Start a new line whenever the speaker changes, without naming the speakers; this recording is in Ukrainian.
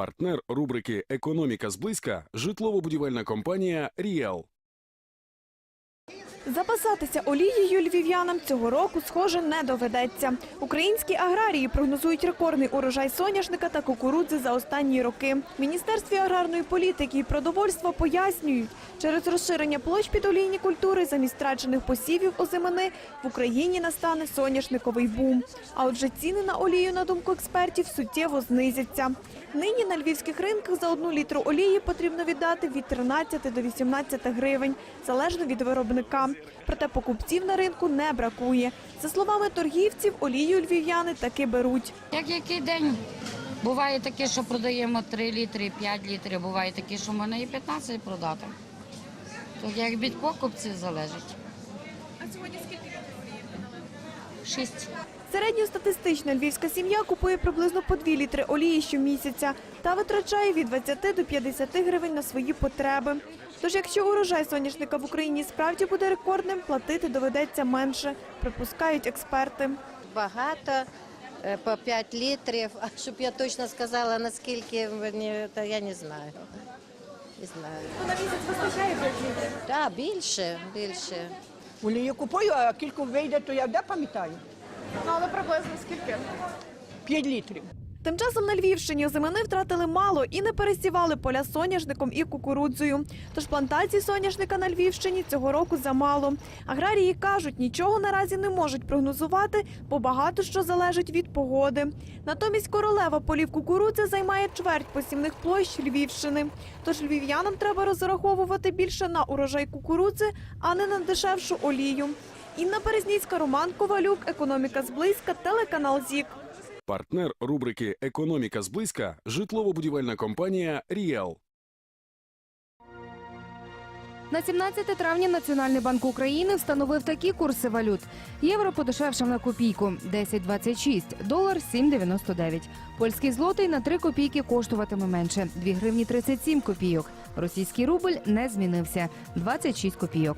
Партнер рубрики Економіка зблизька житлово-будівельна компанія Ріел.
Запасатися олією львів'янам цього року, схоже, не доведеться. Українські аграрії прогнозують рекордний урожай соняшника та кукурудзи за останні роки. Міністерстві аграрної політики і продовольства пояснюють, через розширення площ під олійні культури замість втрачених посівів озимини в Україні настане соняшниковий бум. А отже, ціни на олію, на думку експертів, суттєво знизяться. Нині на львівських ринках за одну літру олії потрібно віддати від 13 до 18 гривень, залежно від виробника. Проте покупців на ринку не бракує. За словами торгівців, олію львів'яни таки беруть.
Як який день? Буває таке, що продаємо 3 літри, 5 літрів, буває таке, що можна і 15 продати. Тут як від покупців залежить. А сьогодні скільки літрів олії Шість.
Середньостатистична львівська сім'я купує приблизно по 2 літри олії щомісяця та витрачає від 20 до 50 гривень на свої потреби. Тож, якщо урожай соняшника в Україні справді буде рекордним, платити доведеться менше, припускають експерти.
Багато е, по 5 літрів. А щоб я точно сказала, наскільки мені, то я не знаю. Не знаю.
На місяць вистачає 5 літрів.
Так, більше, більше.
Олію купую, а кілько вийде, то я де пам'ятаю.
Ну, але приблизно скільки?
П'ять літрів.
Тим часом на Львівщині озимини втратили мало і не пересівали поля соняшником і кукурудзою. Тож плантацій соняшника на Львівщині цього року замало. Аграрії кажуть, нічого наразі не можуть прогнозувати, бо багато що залежить від погоди. Натомість королева полів кукурудзи займає чверть посівних площ Львівщини. Тож львів'янам треба розраховувати більше на урожай кукурудзи, а не на дешевшу олію. Інна Березніцька, Роман Ковалюк, економіка зблизька, телеканал ЗІК.
Партнер рубрики Економіка зблизька житлово-будівельна компанія Ріел.
На 17 травня Національний банк України встановив такі курси валют. Євро подешевшав на копійку 10,26, долар 7,99. Польський злотий на 3 копійки коштуватиме менше 2 гривні 37 копійок. Російський рубль не змінився 26 копійок.